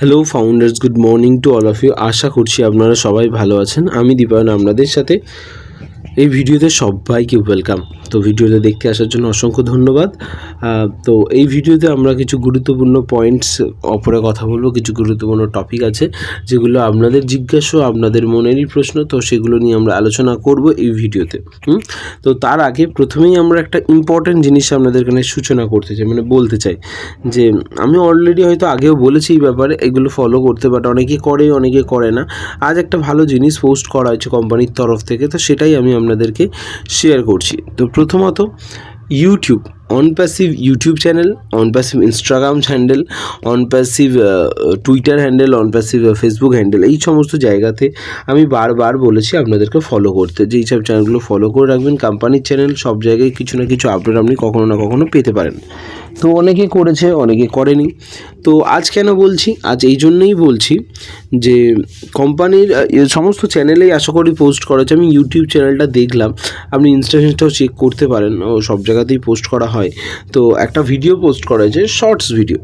Hello founders good morning to all of you আশা করছি আপনারা সবাই ভালো আছেন। আমি দীপায়ন, আপনাদের সাথে এই ভিডিওতে সবাইকে ওয়েলকাম তো ভিডিওটা দেখতে আসার জন্য অসংখ্য ধন্যবাদ। তো এই ভিডিওতে আমরা কিছু গুরুত্বপূর্ণ পয়েন্টস অপরে কথা বলব, কিছু গুরুত্বপূর্ণ টপিক আছে, যেগুলো আপনাদের জিজ্ঞাসা, আপনাদের মনেরই প্রশ্ন, তো সেগুলো নিয়ে আমরা আলোচনা করব এই ভিডিওতে? তো তার আগে প্রথমেই আমরা একটা ইম্পর্ট্যান্ট জিনিস আপনাদের এখানে সূচনা করতে চাই মানে বলতে চাই যে, আমি অলরেডি হয়তো আগেও বলেছি এই ব্যাপারে, এগুলো ফলো করতে বাট অনেকে করে অনেকে করে না। আজ একটা ভালো জিনিস পোস্ট করা হয়েছে কোম্পানির তরফ থেকে, তো সেটাই আমি আপনাদেরকে শেয়ার করছি। তো প্রথমত YouTube on passive YouTube channel on passive Instagram handle on passive Twitter handle on passive Facebook handle এই সমস্ত জায়গাতে আমি বারবার বলেছি আপনাদেরকে ফলো করতে। যে এইসব চ্যানেলগুলো ফলো করে রাখবেন কোম্পানির চ্যানেল সব জায়গায় কিছু না কিছু আপডেট আপনি কখনো না কখনো পেতে পারেন। তো অনেকে করেছে, অনেকে করেনি। তো আজ কেন বলছি? আজ এই জন্যেই বলছি যে কোম্পানির সমস্ত চ্যানেলেই আশা করি পোস্ট করেছে আমি ইউটিউব চ্যানেলটা দেখলাম। আপনি ইনস্টাগ্রামটাও চেক করতে পারেন। ও সব জায়গাতেই পোস্ট করা হয়। তো একটা ভিডিও পোস্ট করা হয়েছে শর্টস ভিডিও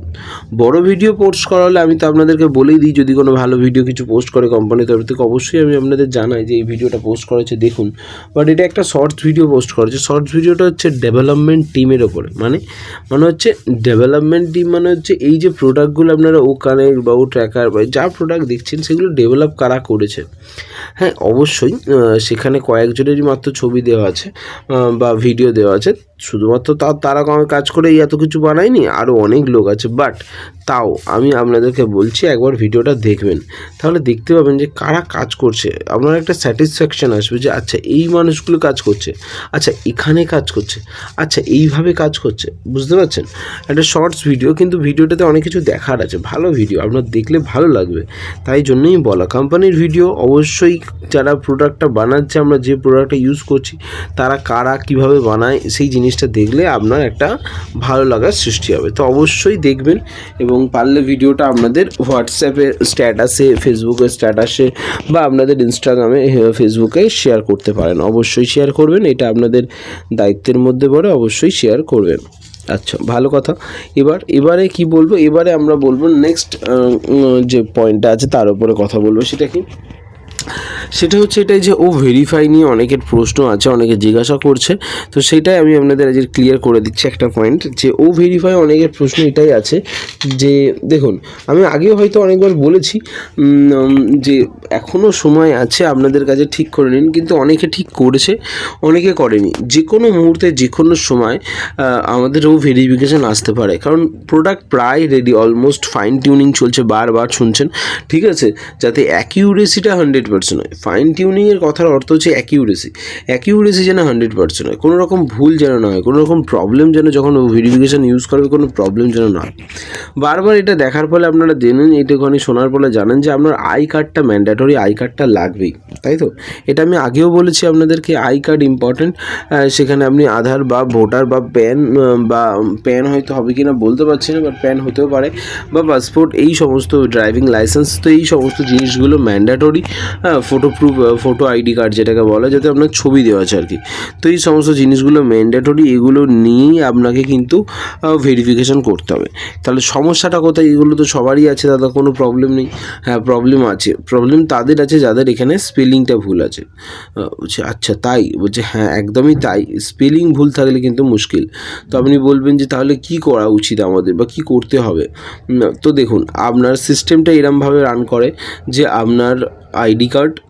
বড় ভিডিও পোস্ট করা হলে আমি তো আপনাদেরকে বলেই দিই, যদি কোনো ভালো ভিডিও কিছু পোস্ট করে কোম্পানির তরফ থেকে, অবশ্যই আমি আপনাদের জানাই যে এই ভিডিওটা পোস্ট করেছে, দেখুন। বাট এটা একটা শর্টস ভিডিও পোস্ট করা করেছে শর্টস ভিডিওটা হচ্ছে ডেভেলপমেন্ট টিমের ওপরে। মানে মানে হচ্ছে ডেভেলপমেন্ট টিম মানে হচ্ছে এই যে প্রোডাক্টগুলো আপনারা ও কানেক্ট বা ও ট্র্যাকার বা যা প্রোডাক্ট দেখছেন, সেগুলো ডেভেলপ কারা করেছে? হ্যাঁ অবশ্যই সেখানে কয়েকজনেরই মাত্র ছবি দেওয়া আছে বা ভিডিও দেওয়া আছে। শুধুমাত্র তারা কোনো কাজ করে এত কিছু বানায়নি আরও অনেক লোক আছে বাট তাও আমি আপনাদেরকে বলছি, একবার ভিডিওটা দেখবেন। তাহলে দেখতে পাবেন যে কারা কাজ করছে। আপনার একটা স্যাটিসফ্যাকশান আসবে যে আচ্ছা এই মানুষগুলো কাজ করছে। আচ্ছা এখানে কাজ করছে। আচ্ছা এইভাবে কাজ করছে। বুঝতে পারছেন? একটা শর্টস ভিডিও কিন্তু ভিডিওটাতে অনেক কিছু দেখার আছে। ভালো ভিডিও আপনার দেখলে ভালো লাগবে। তাই জন্যই বলা কোম্পানির ভিডিও অবশ্যই যারা প্রোডাক্টটা বানাচ্ছে, আমরা যে প্রোডাক্টটা ইউজ করছি, তারা কারা কীভাবে বানায়, সেই জিনিসটা দেখলে আপনার একটা ভালো লাগার সৃষ্টি হবে। তো অবশ্যই দেখবেন এবং পারলে ভিডিওটা আপনাদের হোয়াটসঅ্যাপে স্ট্যাটাসে ফেসবুকে স্ট্যাটাসে বা আপনাদের ইনস্টাগ্রামে ফেসবুকে শেয়ার করতে পারেন। অবশ্যই শেয়ার করবেন, এটা আপনাদের দায়িত্বের মধ্যে পড়ে অবশ্যই শেয়ার করবেন। আচ্ছা ভালো কথা। এবার, এবারে কি বলব? এবারে আমরা বলব নেক্সট যে পয়েন্টটা আছে, তার উপরে কথা বলব। সেটা কি? সেটা হচ্ছে এটাই যে ও ভেরিফাই নিয়ে অনেকের প্রশ্ন আছে, অনেকে জিজ্ঞাসা করছে। তো সেটাই আমি আপনাদের আজ ক্লিয়ার করে দিচ্ছি একটা পয়েন্ট যে ও ভেরিফাই অনেকের প্রশ্ন এটাই আছে যে, দেখুন, আমি আগেও হয়তো অনেকবার বলেছি যে এখনও সময় আছে আপনাদের কাছে ঠিক করে নিন, কিন্তু অনেকে ঠিক করেছে, অনেকে করেনি। যে কোনো মুহূর্তে যে কোনো সময় আমাদের ও ভেরিফিকেশান আসতে পারে। কারণ প্রোডাক্ট প্রায় রেডি অলমোস্ট ফাইন টিউনিং চলছে, বারবার শুনছেন, ঠিক আছে? যাতে অ্যাকিউরেসিটা হান্ড্রেড পার্সেন্ট হয়। ফাইন টিউনিংয়ের কথার অর্থ হচ্ছে অ্যাকিউরেসি অ্যাকিউরেসি যেন হান্ড্রেড পার্সেন্ট হয়। কোনো রকম ভুল যেন না হয়, কোনো রকম প্রবলেম যেন যখন ভেরিফিকেশান ইউজ করবে, কোনো প্রবলেম যেন না হয়। বারবার এটা দেখার ফলে আপনারা জেনেন এইটুখানি শোনার ফলে জানেন যে আপনার আই কার্ডটা ম্যান্ডেটরি আই কার্ডটা লাগবেই, তাই তো? এটা আমি আগেও বলেছি আপনাদেরকে আই কার্ড ইম্পর্টেন্ট সেখানে আপনি আধার বা ভোটার বা প্যান বা প্যান হয়তো হবে কি না বলতে পারছি না বাট প্যান হতেও পারে, বা পাসপোর্ট এই সমস্ত ড্রাইভিং লাইসেন্স তো এই সমস্ত জিনিসগুলো mandatory photo proof photo ID card যেটাকে বলে, যাতে আপনার ছবি দেওয়া আছে আর কি। তো এই সমস্ত জিনিসগুলো ম্যান্ডেটরি এগুলো নিয়েই আপনাকে কিন্তু ভেরিফিকেশন করতে হবে। তাহলে সমস্যাটা কোথায়? এগুলো তো সবারই আছে দাদা, কোনো প্রবলেম নেই। হ্যাঁ প্রবলেম আছে। প্রবলেম তাদের আছে, যাদের এখানে স্পেলিংটা ভুল আছে। বলছে আচ্ছা তাই? বলছে হ্যাঁ একদমই তাই। স্পেলিং ভুল থাকলে কিন্তু মুশকিল। তো আপনি বলবেন যে, তাহলে কি করা উচিত আমাদের বা কি করতে হবে? তো দেখুন, আপনার সিস্টেমটা এরমভাবে রান করে যে, আপনার আইডি কার্ড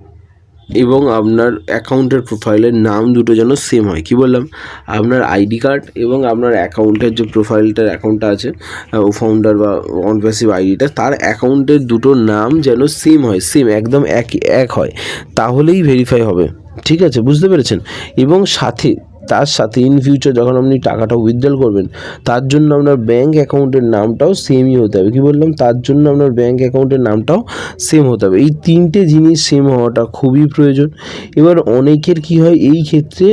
এবং আপনার অ্যাকাউন্টের প্রোফাইলের নাম দুটো যেন সেম হয়। কি বললাম? আপনার আইডি কার্ড এবং আপনার অ্যাকাউন্টের যে প্রোফাইলটার অ্যাকাউন্টটা আছে ও ফাউন্ডার বা অনপ্যাসিভ আইডিটা, তার অ্যাকাউন্টের দুটো নাম যেন সেম হয় সেম একদম এক এক হয়। তাহলেই ভেরিফাই হবে। ঠিক আছে? বুঝতে পেরেছেন? এবং সাথে তার সাথে ইন ফিউচার যখন আপনি টাকাটা উইথড্রল করবেন, তার জন্য আপনার ব্যাঙ্ক অ্যাকাউন্টের নামটাও সেমই হতে হবে। কি বললাম? তার জন্য আপনার ব্যাঙ্ক অ্যাকাউন্টের নামটাও সেম হতে হবে। এই তিনটে জিনিস সেম হওয়াটা খুবই প্রয়োজন। এবার অনেকের কি হয়, এই ক্ষেত্রে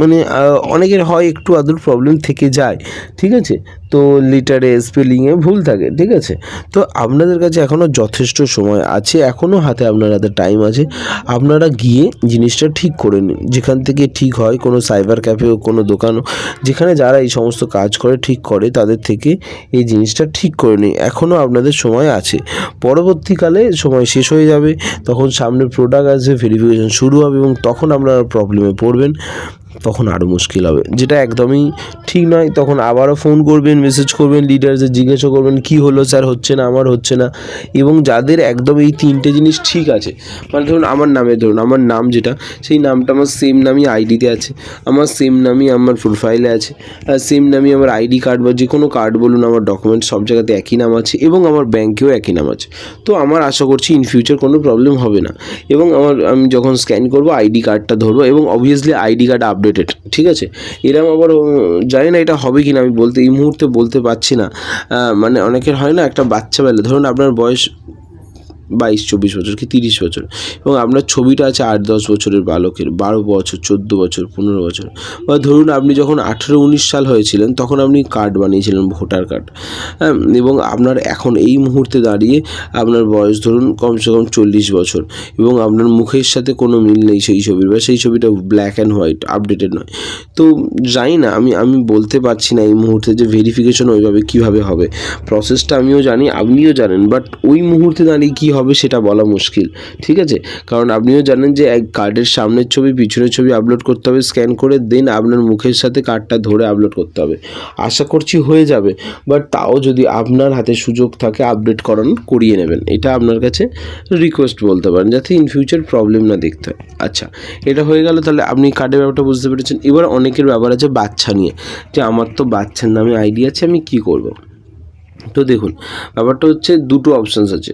মানে অনেকের হয় একটু আদর প্রবলেম থেকে যায়, ঠিক আছে? তো লিটারে স্পেলিংয়ে ভুল থাকে, ঠিক আছে? তো আপনাদের কাছে এখনও যথেষ্ট সময় আছে এখনও হাতে আপনার হাতে টাইম আছে। আপনারা গিয়ে জিনিসটা ঠিক করে নিন। যেখান থেকে ঠিক হয় কোনো সাইবার ক্যাফে হোক, কোনো দোকান হোক, যেখানে যারা এই সমস্ত কাজ করে, ঠিক করে, তাদের থেকে এই জিনিসটা ঠিক করে নিই। এখনও আপনাদের সময় আছে। পরবর্তীকালে সময় শেষ হয়ে যাবে, তখন সামনে প্রোডাক্ট আসবে ভেরিফিকেশন শুরু হবে এবং তখন আপনারা প্রবলেমে পড়বেন। তখন আরও মুশকিল হবে। যেটা একদমই ঠিক নয়, তখন আবারও ফোন করবেন মেসেজ করবেন লিডারসে জিজ্ঞাসা করবেন, কি হলো স্যার হচ্ছে না, আমার হচ্ছে না। এবং যাদের একদম এই তিনটে জিনিস ঠিক আছে মানে ধরুন আমার নামে, ধরুন আমার নাম যেটা, সেই নামটা আমার সেম নামই আইডিতে আছে, আমার সেম নামই আমার প্রোফাইলে আছে সেম নামই আমার আইডি কার্ড বা যে কোনো কার্ড বলুন, আমার ডকুমেন্ট সব জায়গাতে একই নাম আছে এবং আমার ব্যাংকেও একই নাম আছে। তো আমার আশা করছি ইন ফিউচার কোনো প্রবলেম হবে না। এবং আমার, আমি যখন স্ক্যান করব আইডি কার্ডটা ধরবো এবং অবভিয়াসলি আইডি কার্ড আপডেটেড ঠিক আছে? এরম আবার জানি না এটা হবে কি না আমি বলতে, এই মুহূর্তে বলতে পারছি না। মানে অনেকের হয় না একটা বাচ্চা বেলা, ধরুন আপনার বয়স বাইশ, চব্বিশ বছর কি তিরিশ বছর। এবং আপনার ছবিটা আছে আট, দশ বছরের বালকের, বারো বছর, চোদ্দ বছর, পনেরো বছর। বা ধরুন আপনি যখন আঠেরো, উনিশ সাল হয়েছিলেন, তখন আপনি কার্ড বানিয়েছিলেন, ভোটার কার্ড। হ্যাঁ এবং আপনার এখন এই মুহূর্তে দাঁড়িয়ে আপনার বয়স ধরুন কমসে কম চল্লিশ বছর। এবং আপনার মুখের সাথে কোনো মিল নেই সেই ছবির বা সেই ছবিটা ব্ল্যাক অ্যান্ড হোয়াইট আপডেটেড নয়। তো জানি না, আমি আমি বলতে পারছি না এই মুহূর্তে যে ভেরিফিকেশন ওইভাবে কীভাবে হবে। প্রসেসটা আমিও জানি, আপনিও জানেন বাট ওই মুহূর্তে দাঁড়িয়ে কী হবে? সেটা বলা মুশকিল, ঠিক আছে? কারণ আপনিও জানেন যে এক কার্ডের সামনের ছবি, পিছনের ছবি আপলোড করতে হবে স্ক্যান করে দেন আপনার মুখের সাথে কার্ডটা ধরে আপলোড করতে হবে। আশা করছি হয়ে যাবে বাট তাও যদি আপনার হাতে সুযোগ থাকে আপডেট করানোর, করিয়ে নেবেন। এটা আপনার কাছে রিকোয়েস্ট বলতে পারেন, যাতে ইন ফিউচার প্রবলেম না দেখতে হয়। আচ্ছা এটা হয়ে গেল তাহলে আপনি কার্ডের ব্যাপারটা বুঝতে পেরেছেন। এবার অনেকের ব্যাপার আছে বাচ্চা নিয়ে, যে আমার তো বাচ্চার নামে আইডি আছে, আমি কি করব? তো দেখুন, ব্যাপারটা হচ্ছে দুটো অপশানস আছে।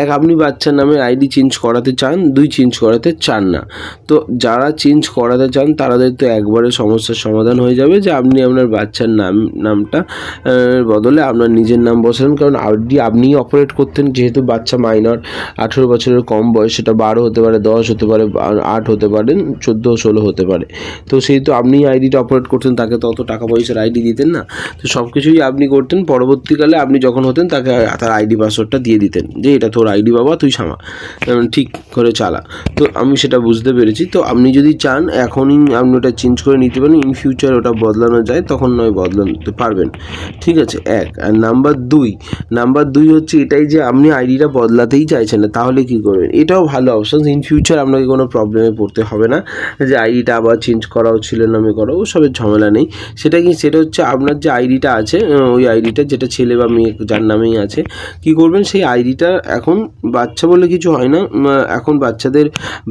এক, আপনি বাচ্চার নামে আইডি চেঞ্জ করাতে চান, দুই চেঞ্জ করাতে চান না। তো যারা চেঞ্জ করাতে চান তাদের তো একবারে সমস্যার সমাধান হয়ে যাবে যে আপনি আপনার বাচ্চার নাম, নামটা বদলে আপনার নিজের নাম বসালেন। কারণ আইডি আপনিই অপারেট করতেন, যেহেতু বাচ্চা মাইনর আঠেরো বছরের কম বয়স, সেটা বারো হতে পারে, দশ হতে পারে আট হতে পারে, চোদ্দ, ষোলো হতে পারে। তো সেই তো আপনি আইডিটা অপারেট করতেন, তাকে তো অত টাকা পয়সার আইডি দিতেন না। তো সব কিছুই আপনি করতেন। পরবর্তীকালে আপনি যখন হতেন, তাকে তার আইডি পাসওয়ার্ডটা দিয়ে দিতেন যে, এটা তোর আইডি বাবা, তুই সামা ঠিক করে চালা। তো আমি সেটা বুঝতে পেরেছি। তো আপনি যদি চান, এখনই আপনি ওটা চেঞ্জ করে নিতে পারেন। ইন ফিউচার ওটা বদলানো যায়, তখন নয় বদলাতে পারবেন। ঠিক আছে, এক। আর নাম্বার দুই। নাম্বার দুই হচ্ছে এটাই যে, আপনি আইডিটা বদলাতেই চাইছেন না, তাহলে কি করবেন? এটাও ভালো অপশন ইন ফিউচার আপনাকে কোনো প্রবলেমে পড়তে হবে না। যে, আইডিটা আবার চেঞ্জ করাও ছিল নামে করো ওসবের ঝামেলা নেই। সেটা কি, সেটা হচ্ছে আপনার যে আইডিটা আছে ওই আইডিটা, যেটা ছেলে বা মেয়ে যার নামেই আছে। কি করবেন, সেই আইডিটা এখন বাচ্চা বলে কিছু হয় না। এখন বাচ্চাদের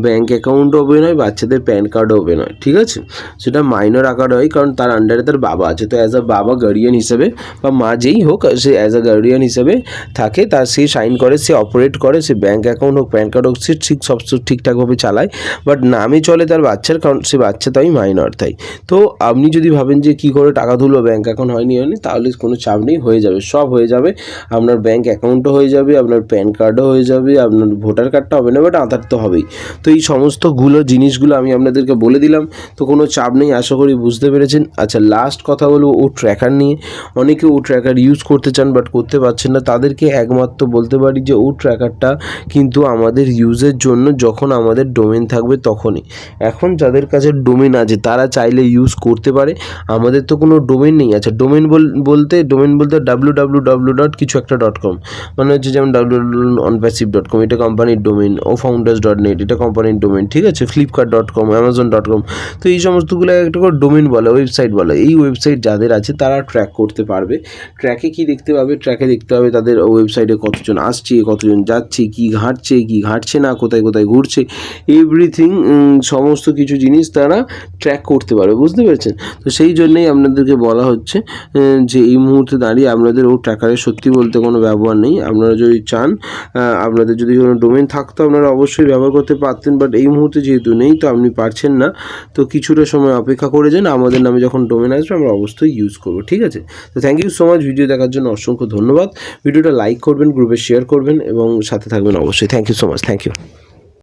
ব্যাঙ্ক অ্যাকাউন্টও ওপেন হয়, বাচ্চাদের প্যান কার্ডও ওপেন হয়, ঠিক আছে? সেটা মাইনর আকার হয়, কারণ তার আন্ডারে তার বাবা আছে। তো অ্যাজ আ বাবা গার্ডিয়ান হিসেবে, বা মা যেই হোক, সে অ্যাজ আ গার্ডিয়ান হিসেবে থাকে, তার সে সাইন করে, সে অপারেট করে, সে ব্যাঙ্ক অ্যাকাউন্ট হোক প্যান কার্ড হোক, সে ঠিক সব ঠিকঠাকভাবে চালায়। বাট নামে চলে তার বাচ্চার, কারণ সে বাচ্চা তাই মাইনর তাই। তো আপনি যদি ভাবেন যে কী করে টাকা তুলবো ব্যাঙ্ক অ্যাকাউন্ট হয়নি হয়নি, তাহলে কোনো চাপ নেই, হয়ে যাবে, সব হয়ে যাবে, আপনার ব্যাঙ্ক অ্যাকাউন্টও হয়ে যাবে, আপনার প্যান কার্ডও হয়ে যাবে, আপনার ভোটার কার্ডটা হবে না বাট আধার তো হবেই। তো এই সমস্তগুলো জিনিসগুলো আমি আপনাদেরকে বলে দিলাম, তো কোনো চাপ নেই, আশা করি বুঝতে পেরেছেন। আচ্ছা লাস্ট কথা বলব ও ট্র্যাকার নিয়ে। অনেকে ও ট্র্যাকার ইউজ করতে চান বাট করতে পারছেন না। তাদেরকে একমাত্র বলতে পারি যে, ও ট্র্যাকারটা কিন্তু আমাদের ইউজের জন্য যখন আমাদের ডোমেন থাকবে তখনই। এখন যাদের কাছে ডোমেন আছে, তারা চাইলে ইউজ করতে পারে। আমাদের তো কোনো ডোমেন নেই। আচ্ছা ডোমেন বলতে ডোমেন বলতে ডাব্লু ডাব্লু ডাব্লু ডট কিছু একটা ডট কম মানে হচ্ছে যেমন ডাব্লু অনপ্যাসিভ ডট কম এটা কোম্পানির ডোমেন ও ফাউন্ডার্স ডট নেট এটা কোম্পানির ডোমেন ঠিক আছে? Flipkart dot com Amazon dot com তো এই সমস্তগুলো একটা করে ডোমেন বলে ওয়েবসাইট বলে। এই ওয়েবসাইট যাদের আছে, তারা ট্র্যাক করতে পারবে। ট্র্যাকে কি দেখতে পাবে? ট্র্যাকে দেখতে পাবে তাদের ওয়েবসাইটে কতজন আসছে, কতজন যাচ্ছে, কি ঘাটছে কি ঘাটছে না, কোথায় কোথায় ঘুরছে। এভরিথিং সমস্ত কিছু জিনিস তারা ট্র্যাক করতে পারবে, বুঝতে পেরেছেন? তো সেই জন্যই আপনাদেরকে বলা হচ্ছে যে এই মুহূর্তে দাঁড়িয়ে আপনাদের ও ট্র্যাকারের সত্যি বলতে কোনো ব্যবহার নেই। আপনারা যদি চান আপনাদের যদি কোনো ডোমেন থাকতো, আপনারা অবশ্যই ব্যবহার করতে পারতেন বাট এই মুহূর্তে যেহেতু নেই, তো আপনি পারছেন না। তো কিছুটা সময় অপেক্ষা করে যান, আমাদের নামে যখন ডোমেন আসবে, আমরা অবশ্যই ইউজ করব, ঠিক আছে? তো thank you so much video দেখার জন্য অসংখ্য ধন্যবাদ। ভিডিওটা লাইক করবেন গ্রুপে শেয়ার করবেন, এবং সাথে থাকবেন অবশ্যই। Thank you so much thank you